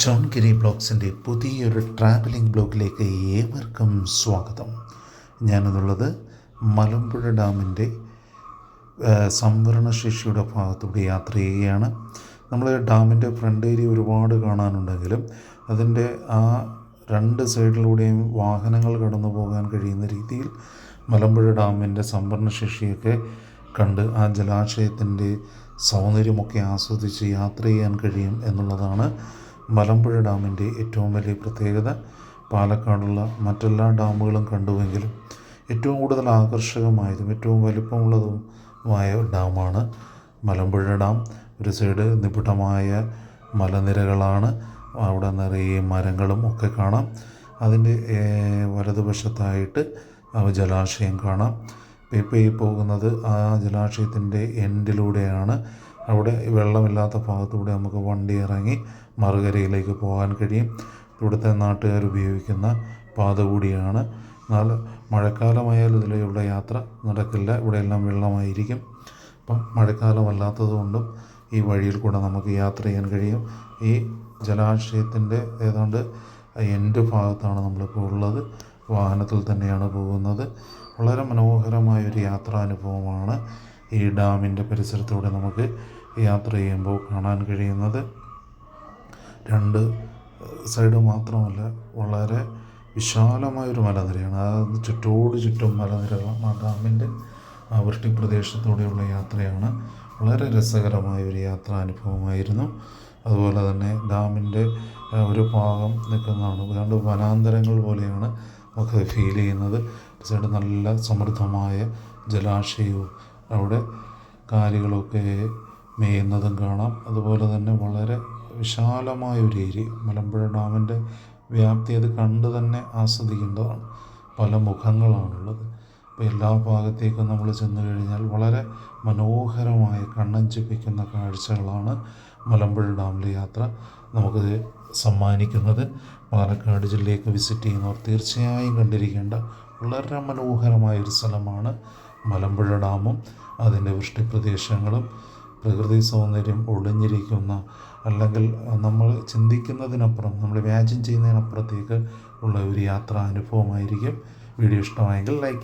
John ഗിരി ബ്ലോഗ്സിന്റെ പുതിയൊരു travelling ബ്ലോഗിലേക്ക് ഏവർക്കും സ്വാഗതം. ഞാനെന്നുള്ളത് മലമ്പുഴ ഡാമിന്റെ സംവരണശേഷിയുടെ ഭാഗത്തൂടെ യാത്ര ചെയ്യുകയാണ്. നമ്മൾ ഡാമിന്റെ ഫ്രണ്ട് ഏരിയ ഒരുപാട് കാണാനുണ്ടെങ്കിലും അതിന്റെ ആ രണ്ട് സൈഡിലൂടെയും വാഹനങ്ങൾ കടന്നു പോകാൻ കഴിയുന്ന രീതിയിൽ മലമ്പുഴ ഡാമിന്റെ സംവരണശേഷിയൊക്കെ കണ്ട് ആ ജലാശയത്തിന്റെ സൗന്ദര്യമൊക്കെ ആസ്വദിച്ച് യാത്ര ചെയ്യാൻ കഴിയും എന്നുള്ളതാണ് മലമ്പുഴ ഡാമിന്റെ ഏറ്റവും വലിയ പ്രത്യേകത പാലക്കാടുള്ള മറ്റെല്ലാ ഡാമുകളും കണ്ടുവെങ്കിലും ഏറ്റവും കൂടുതൽ ആകർഷകമായതും ഏറ്റവും വലിപ്പമുള്ളതുമായ ഡാമാണ് മലമ്പുഴ ഡാം. ഒരു സൈഡ് നിബിഡമായ മലനിരകളാണ്. അവിടെ നിറയെ മരങ്ങളും ഒക്കെ കാണാം. അതിന്റെ വലതുവശത്തായിട്ട് ജലാശയം കാണാം. ഇപ്പോൾ ഈ പോകുന്നത് ആ ജലാശയത്തിന്റെ എൻഡിലൂടെയാണ്. അവിടെ വെള്ളമില്ലാത്ത ഭാഗത്തൂടെ നമുക്ക് വണ്ടി ഇറങ്ങി മറുകരയിലേക്ക് പോകാൻ കഴിയും. ഇവിടുത്തെ നാട്ടുകാർ ഉപയോഗിക്കുന്ന പാത കൂടിയാണ്. എന്നാൽ മഴക്കാലമായാലും ഇതിലെയുള്ള യാത്ര നടക്കില്ല. ഇവിടെയെല്ലാം വെള്ളമായിരിക്കും. അപ്പം മഴക്കാലമല്ലാത്തത് കൊണ്ടും ഈ വഴിയിൽ കൂടെ നമുക്ക് യാത്ര ചെയ്യാൻ കഴിയും. ഈ ജലാശയത്തിന്റെ ഏതാണ്ട് എൻഡ് ഭാഗത്താണ് നമ്മളിപ്പോൾ ഉള്ളത്. വാഹനത്തിൽ തന്നെയാണ് പോകുന്നത്. വളരെ മനോഹരമായൊരു യാത്രാനുഭവമാണ്. ഈ ഡാമിന്റെ പരിസരത്തൂടെ നമുക്ക് യാത്ര ചെയ്യുമ്പോൾ കാണാൻ കഴിയുന്നത് രണ്ട് സൈഡ് മാത്രമല്ല വളരെ വിശാലമായൊരു മലനിരയാണ്. അത് ചുറ്റോട് ചുറ്റും മലനിരകളാണ് ആ ഡാമിന്റെ വൃഷ്ടി പ്രദേശത്തൂടെയുള്ള യാത്രയാണ് വളരെ രസകരമായ ഒരു യാത്രാനുഭവമായിരുന്നു. അതുപോലെ തന്നെ ഡാമിന്റെ ഒരു ഭാഗം നിൽക്കുന്നതാണ്. ഏതാണ്ട് വനാന്തരങ്ങൾ പോലെയാണ് നമുക്ക് ഫീൽ ചെയ്യുന്നത്. സൈഡ് നല്ല സമൃദ്ധമായ ജലാശയവും അവിടെ കാലികളൊക്കെ മേയുന്നതും കാണാം. അതുപോലെ തന്നെ വളരെ വിശാലമായ ഒരു ഏരിയ. മലമ്പുഴ ഡാമിന്റെ വ്യാപ്തി അത് കണ്ട് തന്നെ ആസ്വദിക്കേണ്ടതാണ്. പല മുഖങ്ങളാണുള്ളത്. അപ്പോൾ എല്ലാ ഭാഗത്തേക്കും നമ്മൾ ചെന്ന് കഴിഞ്ഞാൽ വളരെ മനോഹരമായ കണ്ണഞ്ചിപ്പിക്കുന്ന കാഴ്ചകളാണ് മലമ്പുഴ ഡാമിലെ യാത്ര നമുക്ക് സമ്മാനിക്കുന്നത്. പാലക്കാട് ജില്ലയൊക്കെ വിസിറ്റ് ചെയ്യുന്നവർ തീർച്ചയായും കണ്ടിരിക്കേണ്ട വളരെ മനോഹരമായ ഒരു സ്ഥലമാണ് മലമ്പുഴ ഡാമും അതിന്റെ വൃഷ്ടിപ്രദേശങ്ങളും പ്രകൃതി സൗന്ദര്യം ഒളിഞ്ഞിരിക്കുന്ന അല്ലെങ്കിൽ നമ്മൾ ചിന്തിക്കുന്നതിനപ്പുറം നമ്മൾ ഇമാജിൻ ചെയ്യുന്നതിനപ്പുറത്തേക്ക് ഉള്ള ഒരു യാത്രാ അനുഭവമായിരിക്കും. വീഡിയോ ഇഷ്ടമായെങ്കിൽ ലൈക്ക്